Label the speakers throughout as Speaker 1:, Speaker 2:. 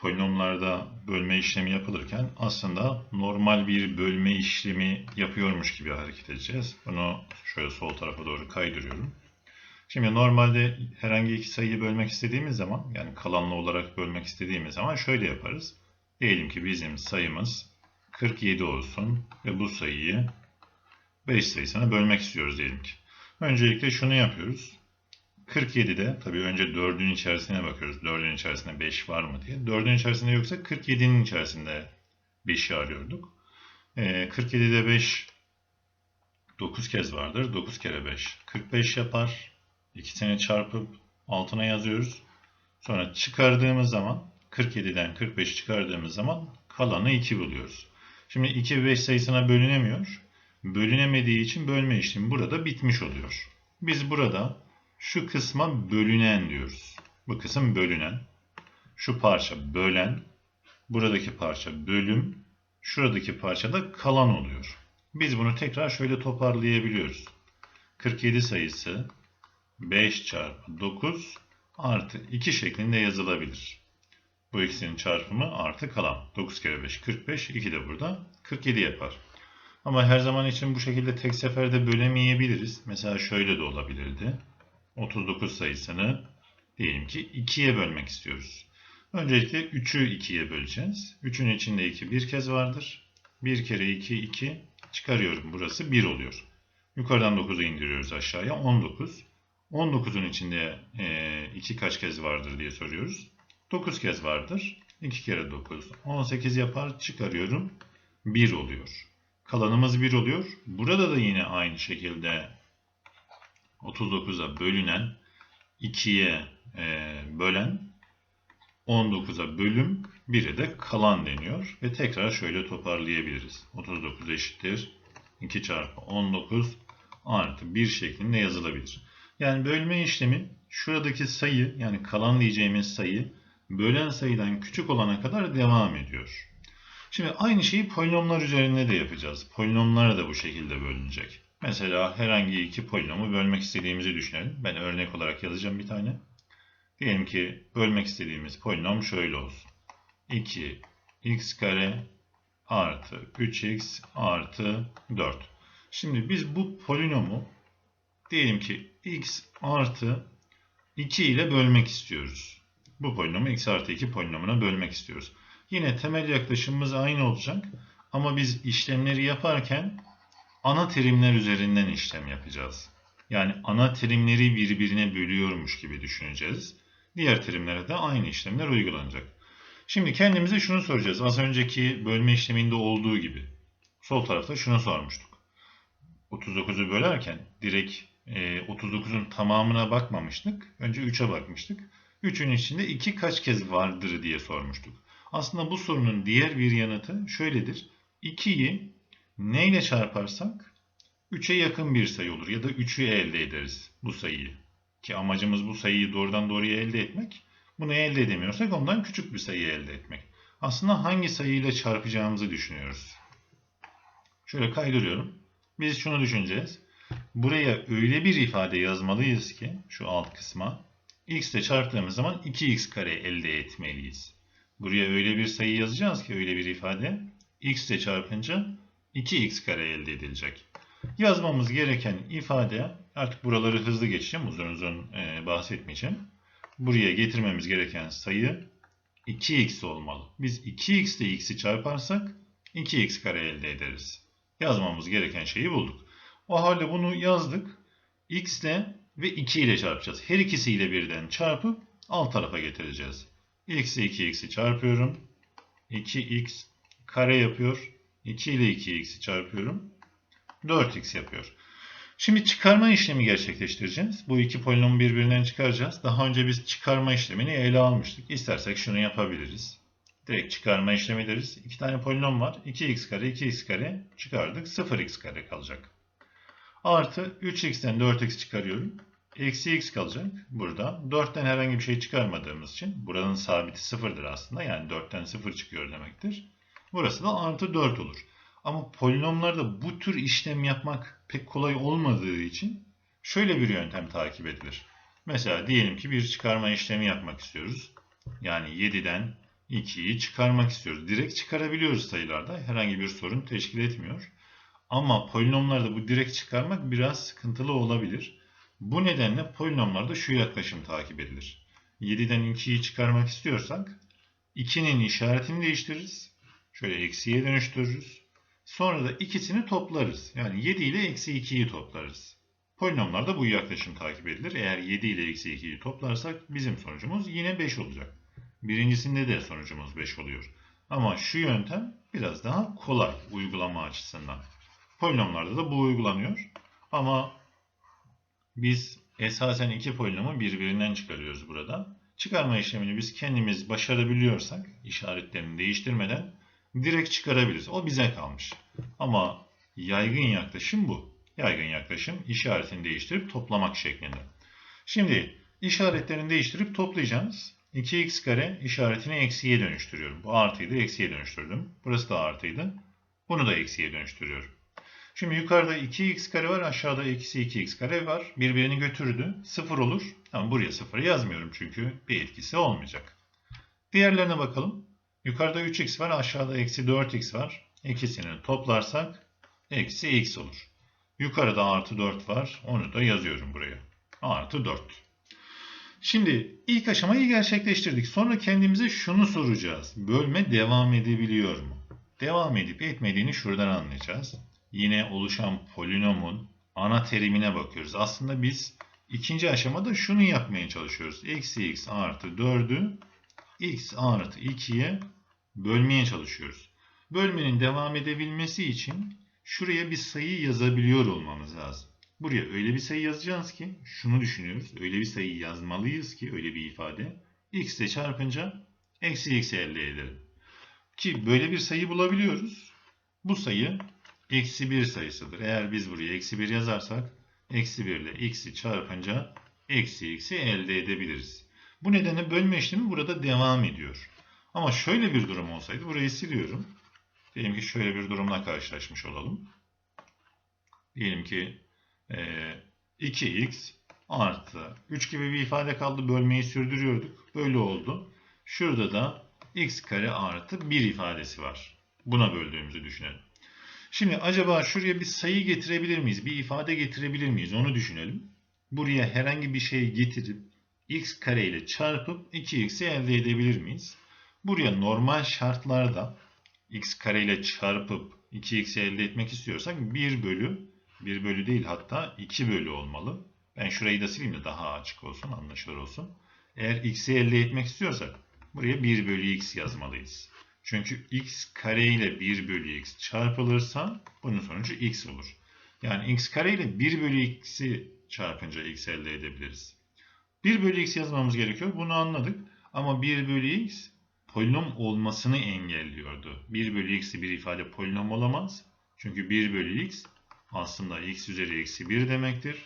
Speaker 1: polinomlarda bölme işlemi yapılırken aslında normal bir bölme işlemi yapıyormuş gibi hareket edeceğiz. Bunu şöyle sol tarafa doğru kaydırıyorum. Şimdi normalde herhangi iki sayıyı bölmek istediğimiz zaman yani kalanlı olarak bölmek istediğimiz zaman şöyle yaparız. Diyelim ki bizim sayımız 47 olsun ve bu sayıyı 5 sayısına bölmek istiyoruz diyelim ki. Öncelikle şunu yapıyoruz. 47'de tabii önce 4'ün içerisine bakıyoruz. 4'ün içerisinde 5 var mı diye. 4'ün içerisinde yoksa 47'nin içerisinde 5'i arıyorduk. Ee, 47'de 5 9 kez vardır. 9 kere 5 45 yapar. İkisini çarpıp altına yazıyoruz. Sonra çıkardığımız zaman 47'den 45'i çıkardığımız zaman kalanı 2 buluyoruz. Şimdi 2 ve 5 sayısına bölünemiyor. Bölünemediği için bölme işlemi burada bitmiş oluyor. Biz burada şu kısma bölünen diyoruz. Bu kısım bölünen. Şu parça bölen. Buradaki parça bölüm. Şuradaki parça da kalan oluyor. Biz bunu tekrar şöyle toparlayabiliyoruz. 47 sayısı 5 çarpı 9 artı 2 şeklinde yazılabilir. Bu ikisinin çarpımı artı kalan. 9 kere 5 45. 2 de burada 47 yapar. Ama her zaman için bu şekilde tek seferde bölemeyebiliriz. Mesela şöyle de olabilirdi. 39 sayısını diyelim ki 2'ye bölmek istiyoruz. Öncelikle 3'ü 2'ye böleceğiz. 3'ün içinde 2 bir kez vardır. 1 kere 2 2 çıkarıyorum. Burası 1 oluyor. Yukarıdan 9'u indiriyoruz aşağıya. 19. 19'un içinde 2 kaç kez vardır diye soruyoruz. 9 kez vardır. 2 kere 9. 18 yapar. Çıkarıyorum. 1 oluyor. Kalanımız 1 oluyor. Burada da yine aynı şekilde 39'a bölünen 2'ye e, bölen 19'a bölüm 1'e de kalan deniyor. Ve tekrar şöyle toparlayabiliriz. 39 eşittir 2 çarpı 19 artı 1 şeklinde yazılabilir. Yani bölme işlemi şuradaki sayı yani kalan diyeceğimiz sayı bölen sayıdan küçük olana kadar devam ediyor. Şimdi aynı şeyi polinomlar üzerinde de yapacağız. Polinomlar da bu şekilde bölünecek. Mesela herhangi iki polinomu bölmek istediğimizi düşünelim. Ben örnek olarak yazacağım bir tane. Diyelim ki bölmek istediğimiz polinom şöyle olsun. 2 x kare artı 3x artı 4. Şimdi biz bu polinomu diyelim ki x artı 2 ile bölmek istiyoruz. Bu polinomu x artı 2 polinomuna bölmek istiyoruz. Yine temel yaklaşımımız aynı olacak. Ama biz işlemleri yaparken ana terimler üzerinden işlem yapacağız. Yani ana terimleri birbirine bölüyormuş gibi düşüneceğiz. Diğer terimlere de aynı işlemler uygulanacak. Şimdi kendimize şunu soracağız. Az önceki bölme işleminde olduğu gibi. Sol tarafta şunu sormuştuk. 39'u bölerken direkt 39'un tamamına bakmamıştık. Önce 3'e bakmıştık. 3'ün içinde 2 kaç kez vardır diye sormuştuk. Aslında bu sorunun diğer bir yanıtı şöyledir. 2'yi neyle çarparsak 3'e yakın bir sayı olur ya da 3'ü elde ederiz bu sayıyı. Ki amacımız bu sayıyı doğrudan doğruya elde etmek. Bunu elde edemiyorsak ondan küçük bir sayı elde etmek. Aslında hangi sayıyla çarpacağımızı düşünüyoruz. Şöyle kaydırıyorum. Biz şunu düşüneceğiz. Buraya öyle bir ifade yazmalıyız ki şu alt kısma x ile çarptığımız zaman 2x kare elde etmeliyiz. Buraya öyle bir sayı yazacağız ki öyle bir ifade x ile çarpınca 2x kare elde edilecek. Yazmamız gereken ifade artık buraları hızlı geçeceğim uzun uzun e, bahsetmeyeceğim. Buraya getirmemiz gereken sayı 2x olmalı. Biz 2x ile x'i çarparsak 2x kare elde ederiz. Yazmamız gereken şeyi bulduk. O halde bunu yazdık. x ile ve 2 ile çarpacağız. Her ikisiyle birden çarpıp alt tarafa getireceğiz. x ile 2x'i çarpıyorum. 2x kare yapıyor. 2 ile 2x'i çarpıyorum. 4x yapıyor. Şimdi çıkarma işlemi gerçekleştireceğiz. Bu iki polinomu birbirinden çıkaracağız. Daha önce biz çıkarma işlemini ele almıştık. İstersek şunu yapabiliriz. Direkt çıkarma işlemi deriz. İki tane polinom var. 2x kare, 2x kare çıkardık. 0x kare kalacak. Artı 3x'ten 4x çıkarıyorum. Eksi x kalacak burada. 4'ten herhangi bir şey çıkarmadığımız için buranın sabiti 0'dır aslında. Yani 4'ten 0 çıkıyor demektir. Burası da artı 4 olur. Ama polinomlarda bu tür işlem yapmak pek kolay olmadığı için şöyle bir yöntem takip edilir. Mesela diyelim ki bir çıkarma işlemi yapmak istiyoruz. Yani 7'den 2'yi çıkarmak istiyoruz. Direkt çıkarabiliyoruz sayılarda. Herhangi bir sorun teşkil etmiyor. Ama polinomlarda bu direkt çıkarmak biraz sıkıntılı olabilir. Bu nedenle polinomlarda şu yaklaşım takip edilir. 7'den 2'yi çıkarmak istiyorsak 2'nin işaretini değiştiririz. Şöyle eksiye dönüştürürüz. Sonra da ikisini toplarız. Yani 7 ile eksi 2'yi toplarız. Polinomlarda bu yaklaşım takip edilir. Eğer 7 ile eksi 2'yi toplarsak bizim sonucumuz yine 5 olacak. Birincisinde de sonucumuz 5 oluyor. Ama şu yöntem biraz daha kolay uygulama açısından. Polinomlarda da bu uygulanıyor. Ama biz esasen iki polinomu birbirinden çıkarıyoruz burada. Çıkarma işlemini biz kendimiz başarabiliyorsak işaretlerini değiştirmeden direkt çıkarabiliriz. O bize kalmış. Ama yaygın yaklaşım bu. Yaygın yaklaşım işaretini değiştirip toplamak şeklinde. Şimdi işaretlerini değiştirip toplayacağız. 2x kare işaretini eksiye dönüştürüyorum. Bu artıydı eksiye dönüştürdüm. Burası da artıydı. Bunu da eksiye dönüştürüyorum. Şimdi yukarıda 2x kare var, aşağıda eksi 2x kare var. Birbirini götürdü. 0 olur. Ama buraya 0 yazmıyorum çünkü bir etkisi olmayacak. Diğerlerine bakalım. Yukarıda 3x var, aşağıda eksi 4x var. İkisini toplarsak eksi x olur. Yukarıda artı 4 var. Onu da yazıyorum buraya. Artı 4. Şimdi ilk aşamayı gerçekleştirdik. Sonra kendimize şunu soracağız. Bölme devam edebiliyor mu? Devam edip etmediğini şuradan anlayacağız. Yine oluşan polinomun ana terimine bakıyoruz. Aslında biz ikinci aşamada şunu yapmaya çalışıyoruz. Eksi x artı 4'ü x artı 2'ye bölmeye çalışıyoruz. Bölmenin devam edebilmesi için şuraya bir sayı yazabiliyor olmamız lazım. Buraya öyle bir sayı yazacağız ki şunu düşünüyoruz. Öyle bir sayı yazmalıyız ki öyle bir ifade. x ile çarpınca eksi x elde edelim. Ki böyle bir sayı bulabiliyoruz. Bu sayı eksi 1 sayısıdır. Eğer biz buraya eksi 1 yazarsak eksi 1 ile x'i çarpınca eksi x'i elde edebiliriz. Bu nedenle bölme işlemi burada devam ediyor. Ama şöyle bir durum olsaydı burayı siliyorum. Diyelim ki şöyle bir durumla karşılaşmış olalım. Diyelim ki e, 2x artı 3 gibi bir ifade kaldı. Bölmeyi sürdürüyorduk. Böyle oldu. Şurada da x kare artı 1 ifadesi var. Buna böldüğümüzü düşünelim. Şimdi acaba şuraya bir sayı getirebilir miyiz? Bir ifade getirebilir miyiz? Onu düşünelim. Buraya herhangi bir şey getirip x kare ile çarpıp 2x'i elde edebilir miyiz? Buraya normal şartlarda x kare ile çarpıp 2x'i elde etmek istiyorsak 1 bölü 1 bölü değil hatta 2 bölü olmalı. Ben şurayı da sileyim de daha açık olsun, anlaşılır olsun. Eğer x'i elde etmek istiyorsak buraya 1 bölü x yazmalıyız. Çünkü x kare ile 1 bölü x çarpılırsa bunun sonucu x olur. Yani x kare ile 1 bölü x'i çarpınca x elde edebiliriz. 1 bölü x yazmamız gerekiyor. Bunu anladık. Ama 1 bölü x polinom olmasını engelliyordu. 1 bölü x'i bir ifade polinom olamaz. Çünkü 1 bölü x aslında x üzeri eksi 1 demektir.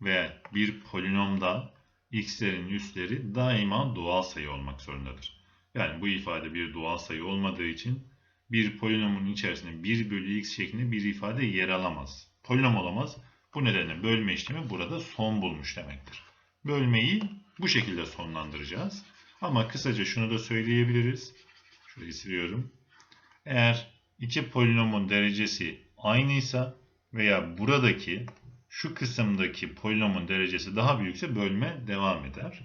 Speaker 1: Ve bir polinomda x'lerin üstleri daima doğal sayı olmak zorundadır. Yani bu ifade bir doğal sayı olmadığı için bir polinomun içerisinde 1 bölü x şeklinde bir ifade yer alamaz. Polinom olamaz. Bu nedenle bölme işlemi burada son bulmuş demektir. Bölmeyi bu şekilde sonlandıracağız. Ama kısaca şunu da söyleyebiliriz. Şurayı siliyorum. Eğer iki polinomun derecesi aynıysa veya buradaki şu kısımdaki polinomun derecesi daha büyükse bölme devam eder.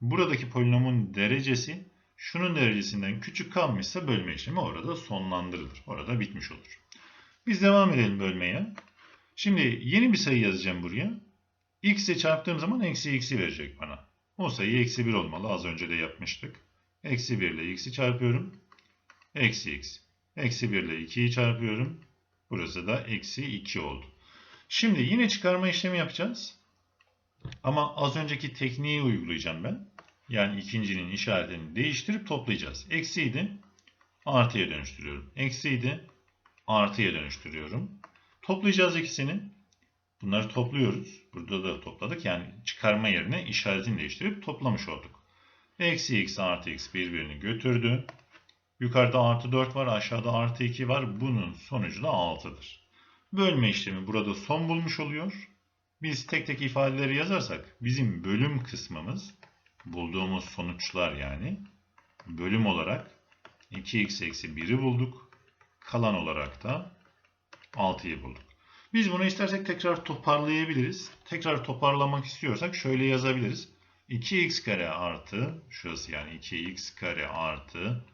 Speaker 1: Buradaki polinomun derecesi şunun derecesinden küçük kalmışsa bölme işlemi orada sonlandırılır. Orada bitmiş olur. Biz devam edelim bölmeye. Şimdi yeni bir sayı yazacağım buraya. X ile çarptığım zaman eksi x'i verecek bana. O sayı eksi 1 olmalı. Az önce de yapmıştık. Eksi 1 ile x'i çarpıyorum. Eksi x. Eksi 1 ile 2'yi çarpıyorum. Burası da eksi 2 oldu. Şimdi yine çıkarma işlemi yapacağız. Ama az önceki tekniği uygulayacağım ben. Yani ikincinin işaretini değiştirip toplayacağız. Eksiydi. Artıya dönüştürüyorum. Eksiydi. Artıya dönüştürüyorum. Toplayacağız ikisini. Bunları topluyoruz. Burada da topladık. Yani çıkarma yerine işaretini değiştirip toplamış olduk. Eksi x artı x birbirini götürdü. Yukarıda artı 4 var. Aşağıda artı 2 var. Bunun sonucu da 6'dır. Bölme işlemi burada son bulmuş oluyor. Biz tek tek ifadeleri yazarsak bizim bölüm kısmımız bulduğumuz sonuçlar yani bölüm olarak 2x eksi 1'i bulduk. Kalan olarak da 6'yı bulduk. Biz bunu istersek tekrar toparlayabiliriz. Tekrar toparlamak istiyorsak şöyle yazabiliriz. 2x kare artı, şurası yani 2x kare artı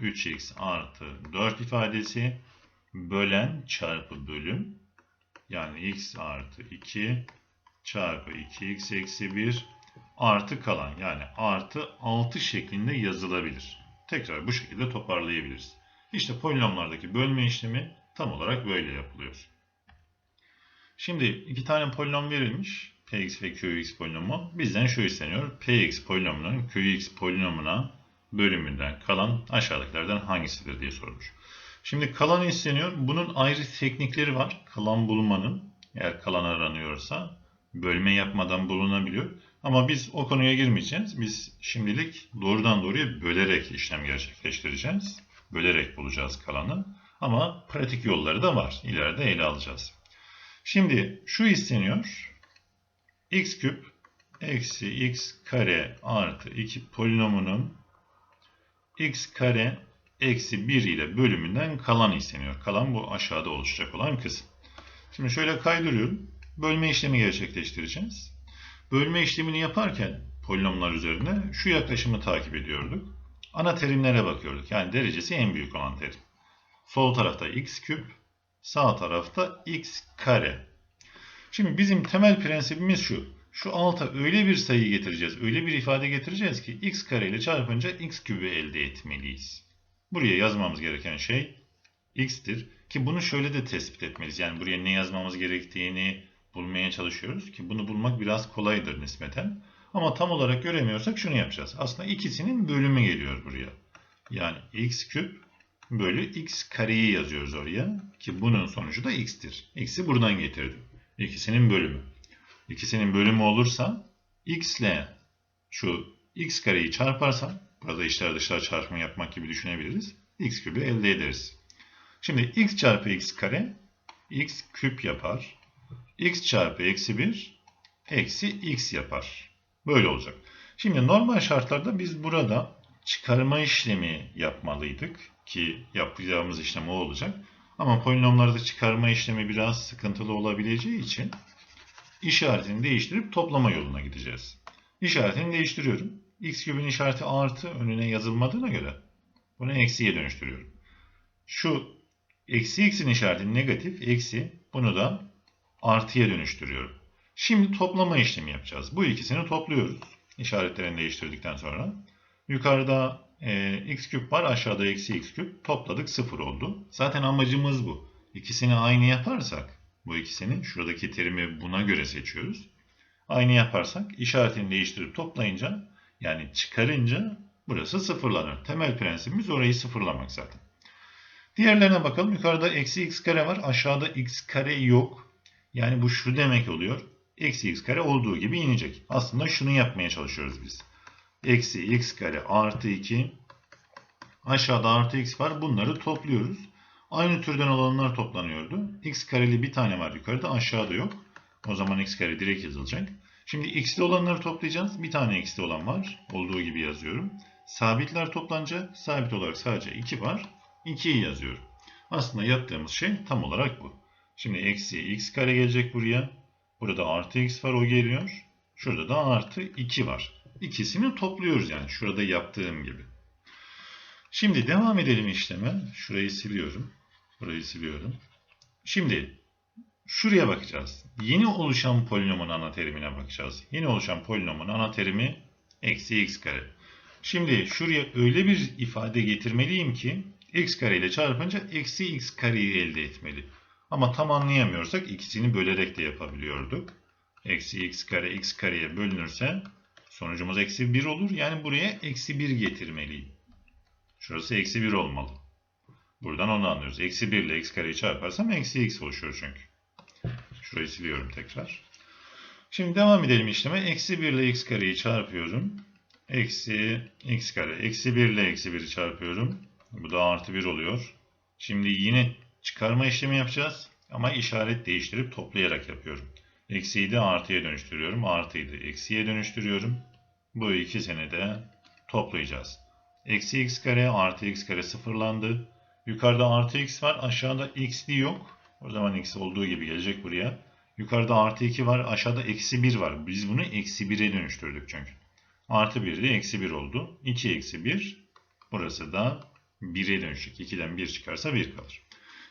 Speaker 1: 3x artı 4 ifadesi bölen çarpı bölüm yani x artı 2 çarpı 2x eksi 1 artı kalan yani artı 6 şeklinde yazılabilir. Tekrar bu şekilde toparlayabiliriz. İşte polinomlardaki bölme işlemi tam olarak böyle yapılıyor. Şimdi iki tane polinom verilmiş. Px ve Qx polinomu. Bizden şu isteniyor. Px polinomunun Qx polinomuna bölümünden kalan aşağıdakilerden hangisidir diye sormuş. Şimdi kalan isteniyor. Bunun ayrı teknikleri var. Kalan bulmanın eğer kalan aranıyorsa bölme yapmadan bulunabiliyor. Ama biz o konuya girmeyeceğiz. Biz şimdilik doğrudan doğruya bölerek işlem gerçekleştireceğiz. Bölerek bulacağız kalanı. Ama pratik yolları da var. İleride ele alacağız. Şimdi şu isteniyor. x küp eksi x kare artı 2 polinomunun x kare eksi 1 ile bölümünden kalan isteniyor. Kalan bu aşağıda oluşacak olan kısım. Şimdi şöyle kaydırıyorum. Bölme işlemi gerçekleştireceğiz. Bölme işlemini yaparken polinomlar üzerinde şu yaklaşımı takip ediyorduk. Ana terimlere bakıyorduk. Yani derecesi en büyük olan terim. Sol tarafta x küp, sağ tarafta x kare. Şimdi bizim temel prensibimiz şu. Şu alta öyle bir sayı getireceğiz, öyle bir ifade getireceğiz ki x kare ile çarpınca x kübü elde etmeliyiz. Buraya yazmamız gereken şey x'tir. Ki bunu şöyle de tespit etmeliyiz. Yani buraya ne yazmamız gerektiğini bulmaya çalışıyoruz ki bunu bulmak biraz kolaydır nispeten. Ama tam olarak göremiyorsak şunu yapacağız. Aslında ikisinin bölümü geliyor buraya. Yani x küp bölü x kareyi yazıyoruz oraya. Ki bunun sonucu da x'tir. X'i buradan getirdim. İkisinin bölümü. İkisinin bölümü olursa x ile şu x kareyi çarparsam burada içler dışlar çarpımı yapmak gibi düşünebiliriz. x küpü elde ederiz. Şimdi x çarpı x kare x küp yapar. x çarpı eksi 1 eksi x yapar. Böyle olacak. Şimdi normal şartlarda biz burada çıkarma işlemi yapmalıydık ki yapacağımız işlem o olacak. Ama polinomlarda çıkarma işlemi biraz sıkıntılı olabileceği için işaretini değiştirip toplama yoluna gideceğiz. İşaretini değiştiriyorum. x küpün işareti artı önüne yazılmadığına göre bunu eksiye dönüştürüyorum. Şu eksi x'in işareti negatif, eksi bunu da artıya dönüştürüyorum. Şimdi toplama işlemi yapacağız. Bu ikisini topluyoruz. İşaretlerini değiştirdikten sonra. Yukarıda e, x küp var, aşağıda eksi x küp. Topladık, sıfır oldu. Zaten amacımız bu. İkisini aynı yaparsak, bu ikisini, şuradaki terimi buna göre seçiyoruz. Aynı yaparsak, işaretini değiştirip toplayınca, yani çıkarınca burası sıfırlanır. Temel prensibimiz orayı sıfırlamak zaten. Diğerlerine bakalım. Yukarıda eksi x kare var. Aşağıda x kare yok. Yani bu şu demek oluyor. Eksi x kare olduğu gibi inecek. Aslında şunu yapmaya çalışıyoruz biz. Eksi x kare artı 2. Aşağıda artı x var. Bunları topluyoruz. Aynı türden olanlar toplanıyordu. x kareli bir tane var yukarıda. Aşağıda yok. O zaman x kare direkt yazılacak. Şimdi x'li olanları toplayacağız. Bir tane x'li olan var. Olduğu gibi yazıyorum. Sabitler toplanacak. Sabit olarak sadece 2 var. 2'yi yazıyorum. Aslında yaptığımız şey tam olarak bu. Şimdi eksi x kare gelecek buraya. Burada artı x var o geliyor. Şurada da artı 2 var. İkisini topluyoruz yani şurada yaptığım gibi. Şimdi devam edelim işleme. Şurayı siliyorum. Burayı siliyorum. Şimdi şuraya bakacağız. Yeni oluşan polinomun ana terimine bakacağız. Yeni oluşan polinomun ana terimi eksi x kare. Şimdi şuraya öyle bir ifade getirmeliyim ki x kare ile çarpınca eksi x kareyi elde etmeli. Ama tam anlayamıyorsak ikisini bölerek de yapabiliyorduk. Eksi x kare x kareye bölünürse sonucumuz eksi 1 olur. Yani buraya eksi 1 getirmeliyim. Şurası eksi 1 olmalı. Buradan onu anlıyoruz. Eksi 1 ile x kareyi çarparsam eksi x oluşuyor çünkü. Şurayı siliyorum tekrar. Şimdi devam edelim işleme. Eksi 1 ile x kareyi çarpıyorum. Eksi x kare. Eksi 1 ile eksi 1'i çarpıyorum. Bu da artı 1 oluyor. Şimdi yine çıkarma işlemi yapacağız. Ama işaret değiştirip toplayarak yapıyorum. Eksiyi de artıya dönüştürüyorum. Artıyı da eksiye dönüştürüyorum. Bu ikisini de toplayacağız. Eksi x kare artı x kare sıfırlandı. Yukarıda artı x var. Aşağıda x'li yok. O zaman x olduğu gibi gelecek buraya. Yukarıda artı 2 var. Aşağıda eksi 1 var. Biz bunu eksi 1'e dönüştürdük çünkü. Artı 1 de eksi 1 oldu. 2 eksi 1. Burası da 1'e dönüşecek. 2'den 1 çıkarsa 1 kalır.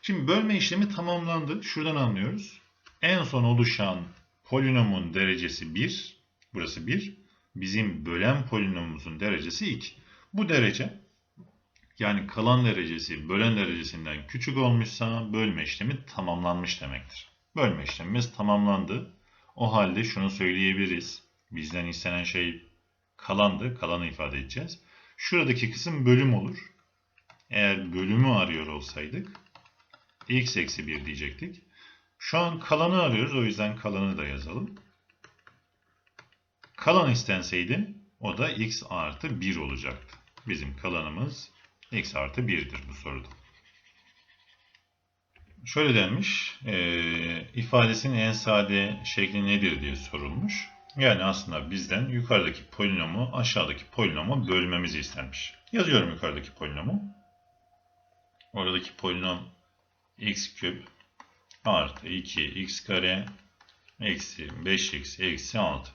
Speaker 1: Şimdi bölme işlemi tamamlandı. Şuradan anlıyoruz. En son oluşan polinomun derecesi 1. Burası 1. Bizim bölen polinomumuzun derecesi 2. Bu derece yani kalan derecesi bölen derecesinden küçük olmuşsa bölme işlemi tamamlanmış demektir. Bölme işlemimiz tamamlandı. O halde şunu söyleyebiliriz. Bizden istenen şey kalandı. Kalanı ifade edeceğiz. Şuradaki kısım bölüm olur. Eğer bölümü arıyor olsaydık x eksi 1 diyecektik. Şu an kalanı arıyoruz. O yüzden kalanı da yazalım. Kalan istenseydi o da x artı 1 olacaktı. Bizim kalanımız x artı 1'dir bu soruda. Şöyle denmiş, e, ifadesinin en sade şekli nedir diye sorulmuş. Yani aslında bizden yukarıdaki polinomu aşağıdaki polinomu bölmemizi istenmiş. Yazıyorum yukarıdaki polinomu. Oradaki polinom x küp artı 2x kare eksi 5x eksi 6.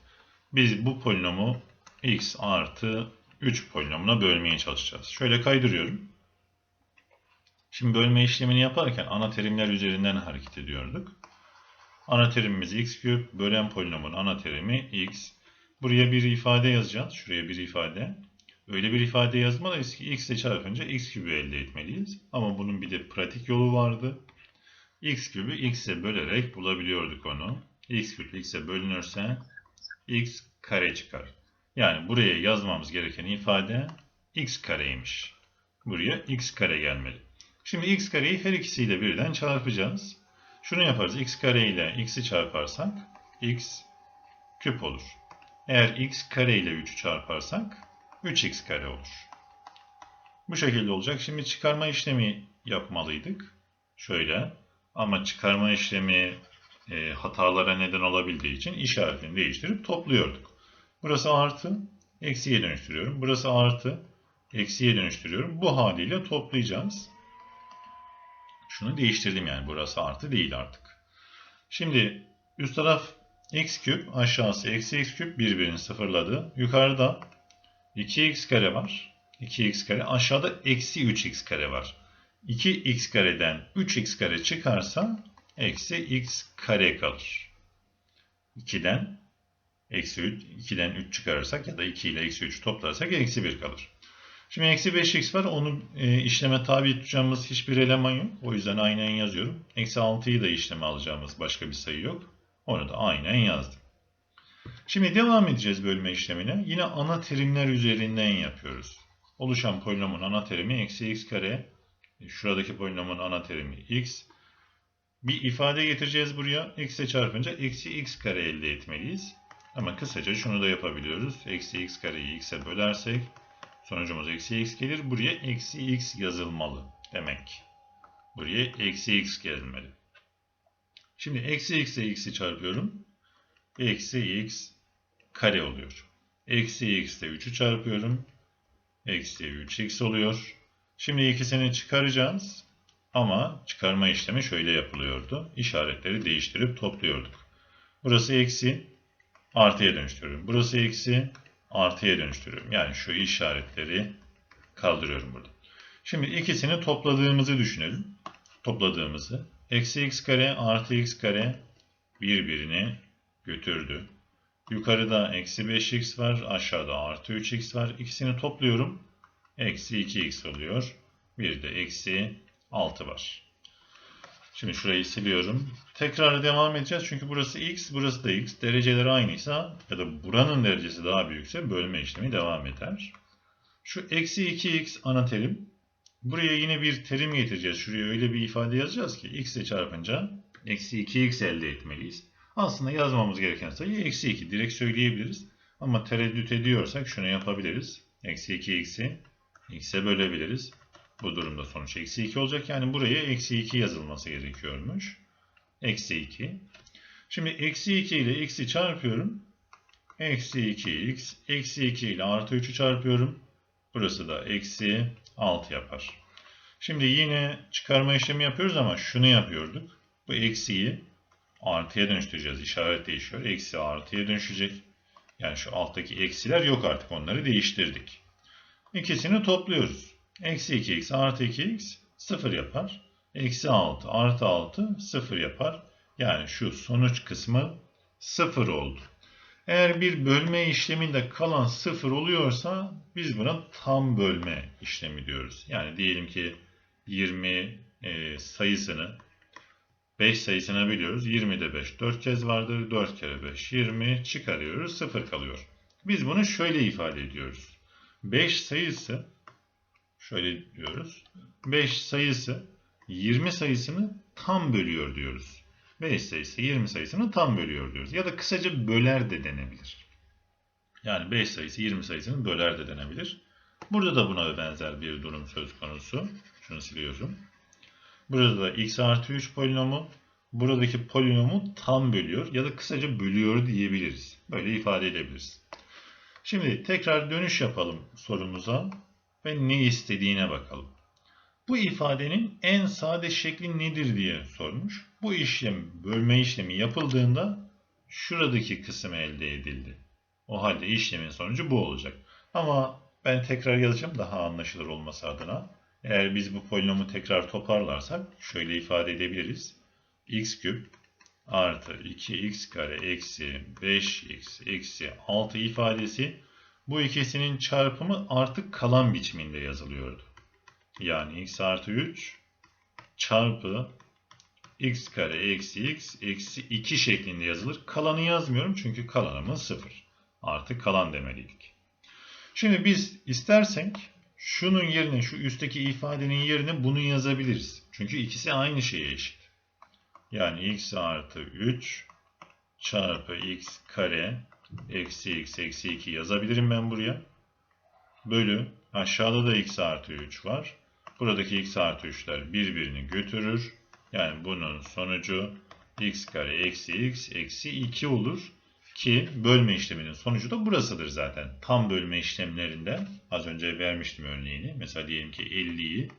Speaker 1: Biz bu polinomu x artı 3 polinomuna bölmeye çalışacağız. Şöyle kaydırıyorum. Şimdi bölme işlemini yaparken ana terimler üzerinden hareket ediyorduk. Ana terimimiz x küp, bölen polinomun ana terimi x. Buraya bir ifade yazacağız. Şuraya bir ifade. Öyle bir ifade yazmalıyız ki x ile çarpınca x kübü elde etmeliyiz. Ama bunun bir de pratik yolu vardı. X kübü x'e bölerek bulabiliyorduk onu. x küp x'e bölünürse x kare çıkar. Yani buraya yazmamız gereken ifade x kareymiş. Buraya x kare gelmeli. Şimdi x kareyi her ikisiyle birden çarpacağız. Şunu yaparız. x kare ile x'i çarparsak x küp olur. Eğer x kare ile 3'ü çarparsak 3x kare olur. Bu şekilde olacak. Şimdi çıkarma işlemi yapmalıydık. Şöyle. Ama çıkarma işlemi e, hatalara neden olabildiği için işaretini değiştirip topluyorduk. Burası artı, eksiye dönüştürüyorum. Burası artı, eksiye dönüştürüyorum. Bu haliyle toplayacağız. Şunu değiştirdim yani burası artı değil artık. Şimdi üst taraf x küp aşağısı eksi x küp birbirini sıfırladı. Yukarıda 2x kare var. 2x kare aşağıda eksi 3x kare var. 2x kareden 3x kare çıkarsa eksi x kare kalır. 2'den eksi 3, 2'den 3 çıkarırsak ya da 2 ile eksi 3 toplarsak eksi 1 kalır. Şimdi eksi 5x var. Onu e, işleme tabi tutacağımız hiçbir eleman yok. O yüzden aynen yazıyorum. Eksi 6'yı da işleme alacağımız başka bir sayı yok. Onu da aynen yazdım. Şimdi devam edeceğiz bölme işlemine. Yine ana terimler üzerinden yapıyoruz. Oluşan polinomun ana terimi eksi x kare. Şuradaki polinomun ana terimi x. Bir ifade getireceğiz buraya. x ile çarpınca eksi x kare elde etmeliyiz. Ama kısaca şunu da yapabiliyoruz. Eksi x kareyi x'e bölersek sonucumuz eksi x gelir. Buraya eksi x yazılmalı demek. Buraya eksi x gelmeli. Şimdi eksi x ile x'i çarpıyorum. Eksi x kare oluyor. Eksi x ile 3'ü çarpıyorum. Eksi 3x oluyor. Şimdi ikisini çıkaracağız. Ama çıkarma işlemi şöyle yapılıyordu. İşaretleri değiştirip topluyorduk. Burası eksi artıya dönüştürüyorum. Burası eksi artıya dönüştürüyorum. Yani şu işaretleri kaldırıyorum burada. Şimdi ikisini topladığımızı düşünelim. Topladığımızı. Eksi x kare artı x kare birbirini götürdü. Yukarıda eksi 5x var. Aşağıda artı 3x var. İkisini topluyorum. Eksi 2x oluyor. Bir de eksi 6 var. Şimdi şurayı siliyorum. Tekrar devam edeceğiz. Çünkü burası x, burası da x. Dereceler aynıysa ya da buranın derecesi daha büyükse bölme işlemi devam eder. Şu eksi 2x ana terim. Buraya yine bir terim getireceğiz. Şuraya öyle bir ifade yazacağız ki x ile çarpınca eksi 2x elde etmeliyiz. Aslında yazmamız gereken sayı eksi 2. Direkt söyleyebiliriz. Ama tereddüt ediyorsak şunu yapabiliriz. Eksi 2x'i x'e bölebiliriz. Bu durumda sonuç eksi 2 olacak. Yani buraya eksi 2 yazılması gerekiyormuş. Eksi 2. Şimdi eksi 2 ile x'i çarpıyorum. Eksi 2x. Eksi 2 ile artı 3'ü çarpıyorum. Burası da eksi 6 yapar. Şimdi yine çıkarma işlemi yapıyoruz ama şunu yapıyorduk. Bu eksiyi artıya dönüştüreceğiz. İşaret değişiyor. Eksi artıya dönüşecek. Yani şu alttaki eksiler yok artık. Onları değiştirdik. İkisini topluyoruz. Eksi 2x artı 2x 0 yapar. Eksi 6 artı 6 0 yapar. Yani şu sonuç kısmı 0 oldu. Eğer bir bölme işleminde kalan 0 oluyorsa biz buna tam bölme işlemi diyoruz. Yani diyelim ki 20 e, sayısını 5 sayısını biliyoruz. 20'de 5 4 kez vardır. 4 kere 5 20 çıkarıyoruz. 0 kalıyor. Biz bunu şöyle ifade ediyoruz. 5 sayısı şöyle diyoruz. 5 sayısı 20 sayısını tam bölüyor diyoruz. 5 sayısı 20 sayısını tam bölüyor diyoruz. Ya da kısaca böler de denebilir. Yani 5 sayısı 20 sayısını böler de denebilir. Burada da buna benzer bir durum söz konusu. Şunu siliyorum. Burada da x artı 3 polinomu buradaki polinomu tam bölüyor ya da kısaca bölüyor diyebiliriz. Böyle ifade edebiliriz. Şimdi tekrar dönüş yapalım sorumuza ve ne istediğine bakalım. Bu ifadenin en sade şekli nedir diye sormuş. Bu işlem bölme işlemi yapıldığında şuradaki kısım elde edildi. O halde işlemin sonucu bu olacak. Ama ben tekrar yazacağım daha anlaşılır olması adına. Eğer biz bu polinomu tekrar toparlarsak şöyle ifade edebiliriz. x küp artı 2x kare eksi 5x eksi 6 ifadesi bu ikisinin çarpımı artık kalan biçiminde yazılıyordu. Yani x artı 3 çarpı x kare eksi x eksi 2 şeklinde yazılır. Kalanı yazmıyorum çünkü kalanımız 0. Artık kalan demeliydik. Şimdi biz istersek şunun yerine şu üstteki ifadenin yerine bunu yazabiliriz. Çünkü ikisi aynı şeye eşit. Yani x artı 3 çarpı x kare eksi x eksi 2 yazabilirim ben buraya. Bölü aşağıda da x artı 3 var. Buradaki x artı 3'ler birbirini götürür. Yani bunun sonucu x kare eksi x eksi 2 olur. Ki bölme işleminin sonucu da burasıdır zaten. Tam bölme işlemlerinde az önce vermiştim örneğini. Mesela diyelim ki 50'yi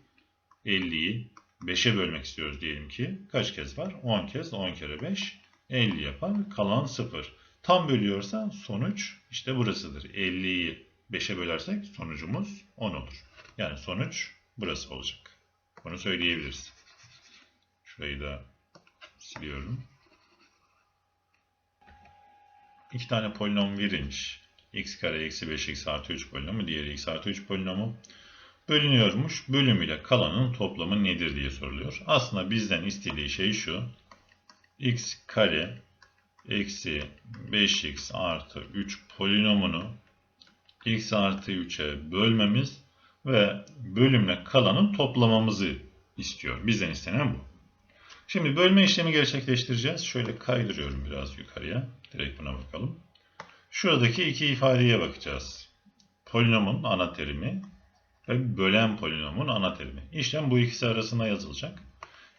Speaker 1: 50'yi 5'e bölmek istiyoruz diyelim ki. Kaç kez var? 10 kez. 10 kere 5 50 yapar. Kalan 0. Tam bölüyorsa sonuç işte burasıdır. 50'yi 5'e bölersek sonucumuz 10 olur. Yani sonuç burası olacak. Bunu söyleyebiliriz. Şurayı da siliyorum. İki tane polinom verilmiş. x kare eksi 5x artı 3 polinomu, diğeri x artı 3 polinomu. Bölünüyormuş. Bölüm ile kalanın toplamı nedir diye soruluyor. Aslında bizden istediği şey şu. x kare eksi 5x artı 3 polinomunu x artı 3'e bölmemiz ve bölümle kalanın toplamamızı istiyor. Bizden istenen bu. Şimdi bölme işlemi gerçekleştireceğiz. Şöyle kaydırıyorum biraz yukarıya. Direkt buna bakalım. Şuradaki iki ifadeye bakacağız. Polinomun ana terimi ve bölen polinomun ana terimi. İşlem bu ikisi arasında yazılacak.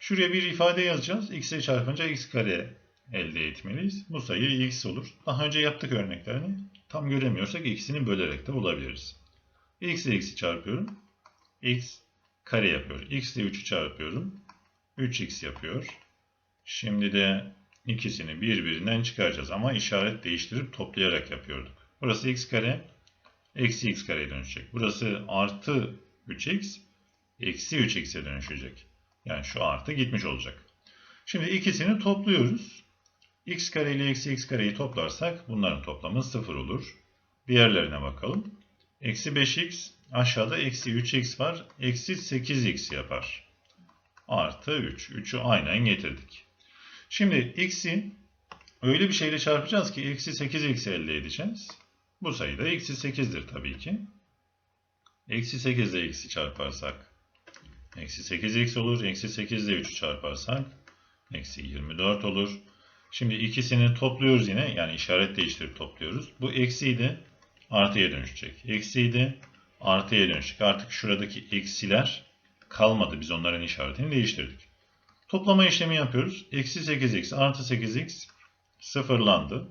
Speaker 1: Şuraya bir ifade yazacağız. x'e çarpınca x kare elde etmeliyiz. Bu sayı x olur. Daha önce yaptık örneklerini. Tam göremiyorsak x'ini bölerek de bulabiliriz. x ile x'i çarpıyorum. x kare yapıyor. x ile 3'ü çarpıyorum. 3x yapıyor. Şimdi de ikisini birbirinden çıkaracağız. Ama işaret değiştirip toplayarak yapıyorduk. Burası x kare eksi x kareye dönüşecek. Burası artı 3x eksi 3x'e dönüşecek. Yani şu artı gitmiş olacak. Şimdi ikisini topluyoruz. x kare ile eksi x kareyi toplarsak bunların toplamı 0 olur. Diğerlerine bakalım. Eksi 5x aşağıda eksi 3x var. Eksi 8x yapar. Artı 3. 3'ü aynen getirdik. Şimdi x'i öyle bir şeyle çarpacağız ki eksi 8 eksi elde edeceğiz. Bu sayı da eksi 8'dir tabii ki. Eksi 8 ile x'i çarparsak eksi 8 x olur. Eksi 8 ile 3'ü çarparsak eksi 24 olur. Şimdi ikisini topluyoruz yine. Yani işaret değiştirip topluyoruz. Bu eksiyi de artıya dönüşecek. Eksiyi de artıya dönüşecek. Artık şuradaki eksiler kalmadı. Biz onların işaretini değiştirdik. Toplama işlemi yapıyoruz. Eksi 8x artı 8x sıfırlandı.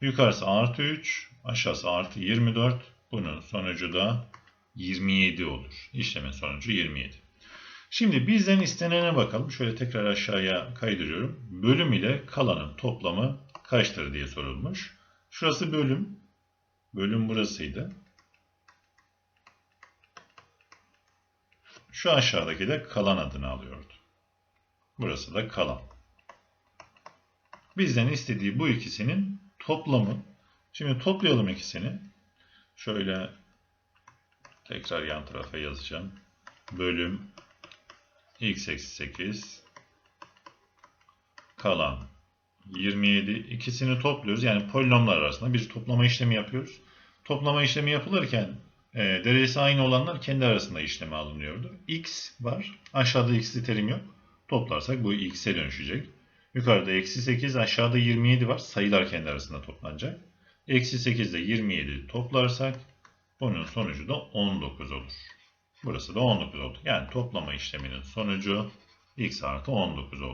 Speaker 1: Yukarısı artı 3, aşağısı artı 24. Bunun sonucu da 27 olur. İşlemin sonucu 27. Şimdi bizden istenene bakalım. Şöyle tekrar aşağıya kaydırıyorum. Bölüm ile kalanın toplamı kaçtır diye sorulmuş. Şurası bölüm. Bölüm burasıydı. Şu aşağıdaki de kalan adını alıyordu. Burası da kalan. Bizden istediği bu ikisinin toplamı. Şimdi toplayalım ikisini. Şöyle tekrar yan tarafa yazacağım. Bölüm x eksi 8 kalan 27 ikisini topluyoruz. Yani polinomlar arasında bir toplama işlemi yapıyoruz. Toplama işlemi yapılırken e, derecesi aynı olanlar kendi arasında işleme alınıyordu. x var. Aşağıda x'li terim yok. Toplarsak bu x'e dönüşecek. Yukarıda eksi 8, aşağıda 27 var. Sayılar kendi arasında toplanacak. Eksi 8 ile 27 toplarsak bunun sonucu da 19 olur. Burası da 19 oldu. Yani toplama işleminin sonucu x artı 19 oldu.